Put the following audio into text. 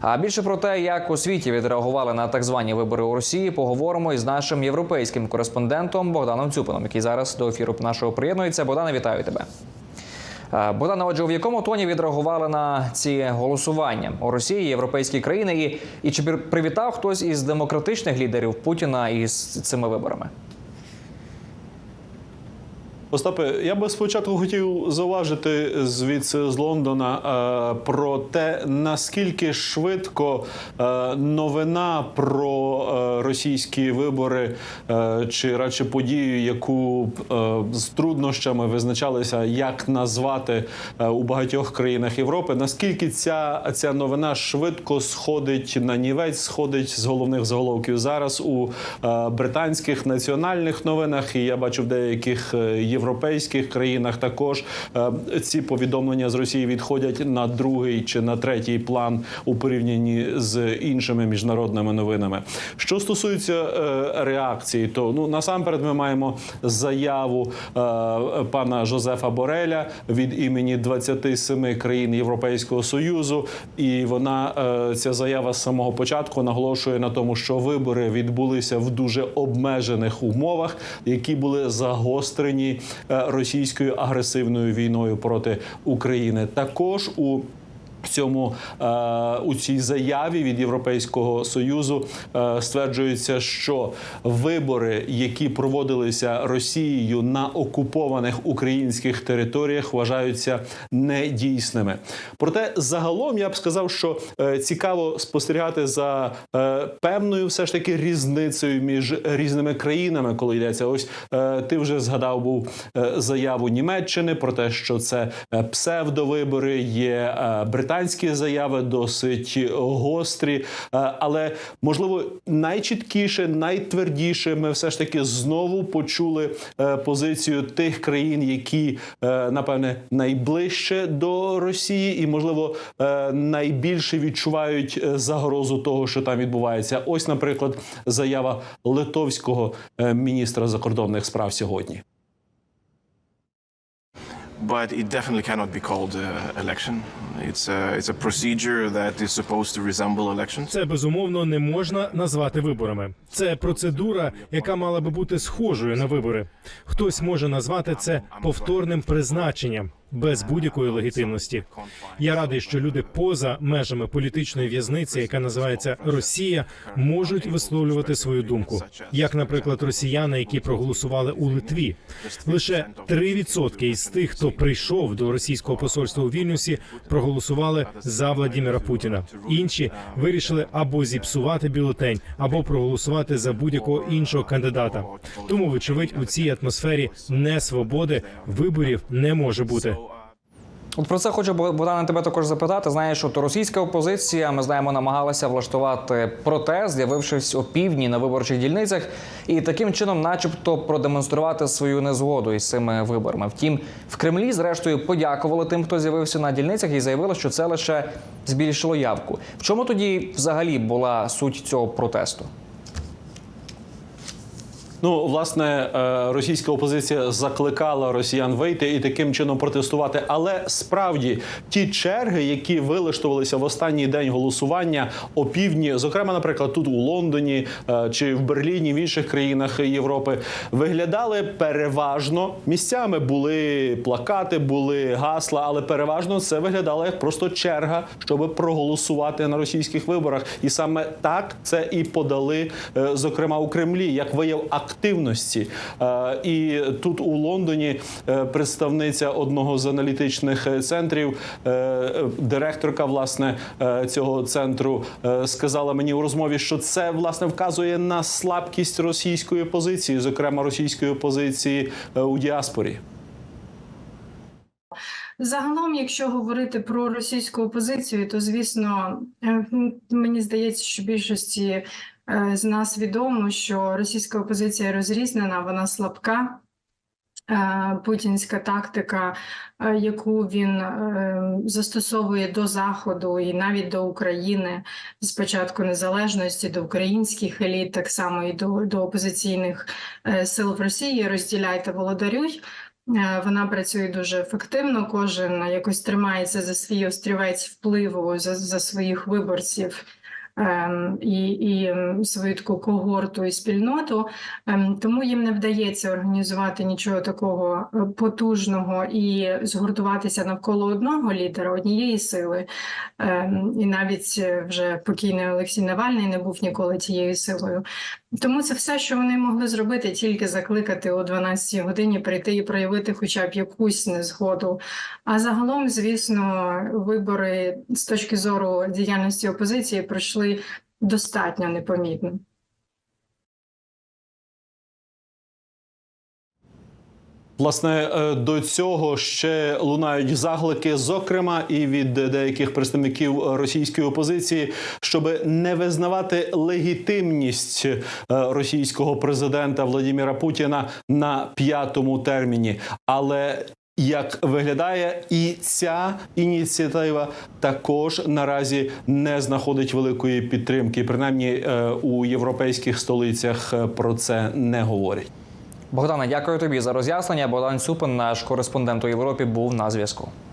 А більше про те, як у світі відреагували на так звані вибори у Росії, поговоримо із нашим європейським кореспондентом Богданом Цюпином, який зараз до ефіру нашого приєднується. Богдане, вітаю тебе. Богдане, отже, в якому тоні відреагували на ці голосування у Росії, європейські країни, і, і чи привітав хтось із демократичних лідерів Путіна із цими виборами? Остапе, я би спочатку хотів зауважити звідси з Лондона е, про те, наскільки швидко е, новина про е, російські вибори чи радше подію, яку з труднощами визначалися, як назвати у багатьох країнах Європи, наскільки ця, ця новина швидко сходить на нівець, сходить з головних заголовків зараз у британських національних новинах, і я бачу в деяких е, європейських країнах також е, ці повідомлення з Росії відходять на другий чи на третій план у порівнянні з іншими міжнародними новинами. Що стосується е, реакції, то ну насамперед ми маємо заяву е, пана Жозефа Бореля від імені 27 країн Європейського союзу, і вона ця заява з самого початку наголошує на тому, що вибори відбулися в дуже обмежених умовах, які були загострені російською агресивною війною проти України. Також у в цьому е, у цій заяві від Європейського союзу е, стверджується, що вибори, які проводилися Росією на окупованих українських територіях, вважаються недійсними. Проте загалом я б сказав, що е, цікаво спостерігати за певною все ж таки різницею між різними країнами, коли йдеться. Ось ти вже згадав був заяву Німеччини про те, що це псевдовибори, є е, британські заяви досить гострі, е, але можливо найчіткіше, найтвердіше ми все ж таки знову почули е, позицію тих країн, які е, напевне найближче до Росії, і можливо найбільше відчувають загрозу того, що там відбувається. Ось, наприклад, заява литовського міністра закордонних справ сьогодні. but it definitely cannot be called uh, election. It's a, it's a. Це безумовно не можна назвати виборами. Це процедура, яка мала би бути схожою на вибори. Хтось може назвати це повторним призначенням без будь-якої легітимності. Я радий, що люди поза межами політичної в'язниці, яка називається Росія, можуть висловлювати свою думку. Як, наприклад, росіяни, які проголосували у Литві, лише 3% із тих, хто прийшов до російського посольства у Вільнюсі, проголосували за Владіміра Путіна. Інші вирішили або зіпсувати бюлетень, або проголосувати за будь-якого іншого кандидата. Тому, вочевидь, у цій атмосфері несвободи виборів не може бути. От про це хочу Богдане тебе також запитати. Знаєш, що російська опозиція, ми знаємо, намагалася влаштувати протест, з'явившись о півдні на виборчих дільницях, і таким чином, начебто, продемонструвати свою незгоду із цими виборами. Втім, в Кремлі, зрештою, подякували тим, хто з'явився на дільницях, і заявили, що це лише збільшило явку. В чому тоді взагалі була суть цього протесту? Ну, власне, е, російська опозиція закликала росіян вийти і таким чином протестувати. Але справді ті черги, які вилаштувалися в останній день голосування о півдні, зокрема, наприклад, тут у Лондоні е, чи в Берліні, в інших країнах Європи, виглядали переважно місцями. Були плакати, були гасла, але переважно це виглядало як просто черга, щоб проголосувати на російських виборах. І саме так це і подали, е, зокрема у Кремлі, як вияв активності. Е, І тут у Лондоні е, представниця одного з аналітичних е, центрів, директорка власне цього центру, сказала мені у розмові, що це власне вказує на слабкість російської позиції, зокрема російської позиції у діаспорі. Загалом, якщо говорити про російську опозицію, то звісно, мені здається, що більшості з нас відомо, що російська опозиція розрізнена, вона слабка. Е, Путінська тактика, е, яку він е, застосовує до Заходу і навіть до України з початку незалежності, до українських еліт, так само і до, до опозиційних е, сил в Росії, розділяй та володарюй. Е, Вона працює дуже ефективно. Кожен якось тримається за свій острівець впливу за, за своїх виборців. Ем, І, і ем, свою таку когорту і спільноту, Ем, тому їм не вдається організувати нічого такого е, потужного і згуртуватися навколо одного лідера, однієї сили. І навіть е, вже покійний Олексій Навальний не був ніколи тією силою. Тому це все, що вони могли зробити, тільки закликати о 12 годині прийти і проявити хоча б якусь незгоду. А загалом, звісно, вибори з точки зору діяльності опозиції пройшли достатньо непомітно. Власне, е, до цього ще лунають заклики, зокрема і від деяких представників російської опозиції, щоб не визнавати легітимність е, російського президента Владимира Путіна на п'ятому терміні. Але як виглядає, і ця ініціатива також наразі не знаходить великої підтримки. Принаймні е, у європейських столицях е, про це не говорять. Богдане, дякую тобі за роз'яснення. Богдан Цюпин, наш кореспондент у Європі, був на зв'язку.